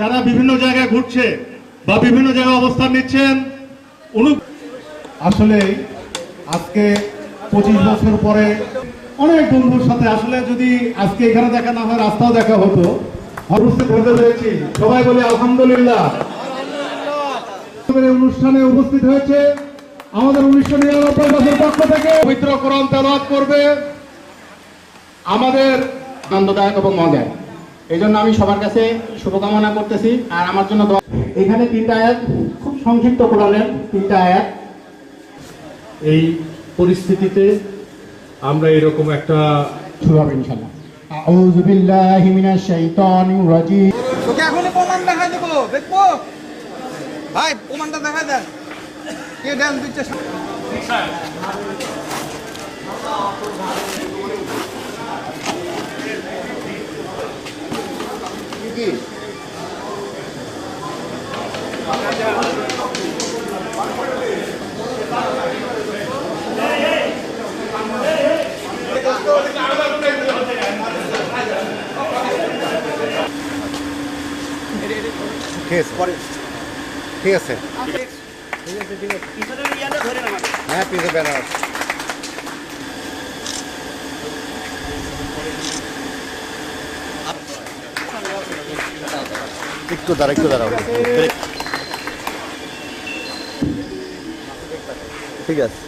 যারা বিভিন্ন জায়গায় ঘুরছে বা বিভিন্ন জায়গায় অবস্থান নিচ্ছেন, অনু আসলে আজকে পঁচিশ বছর পরে অনেক বন্ধুর সাথে আসলে যদি আজকে এখানে দেখা না হয়, রাস্তাও দেখা হতো। উপস্থিত হতে পেরেছি সবাই বলি আলহামদুলিল্লাহ। অনুষ্ঠানে উপস্থিত হয়েছে আমাদের উনিশশো নিরানব্বই বছর পক্ষ থেকে পবিত্র কোরআন তেলাওয়াত করবে আমাদের আনন্দদায়ক এবং মজার এই জন্য আমি সবার কাছে শুভকামনা করতেছি আর আমার জন্য দোয়া- এখানে তিনটা আয়াত খুব সংক্ষিপ্ত কোরআনের তিনটা আয়াত। এই পরিস্থিতিতে আমরা এরকম একটা শুরু হবে ইনশাল্লাহ। আউযু বিল্লাহি মিনাশ শাইতানির রাজিম। তোকে এখনই প্রমাণ দেখাই দেবো দেখব? ভাই প্রমাণটা দেখাই দেন কে দেন দিচ্ছে ঠিক আছে। হ্যাঁ পিছে ব্যানার একটু দাঁড়া একটু দাঁড়াও। ঠিক আছে।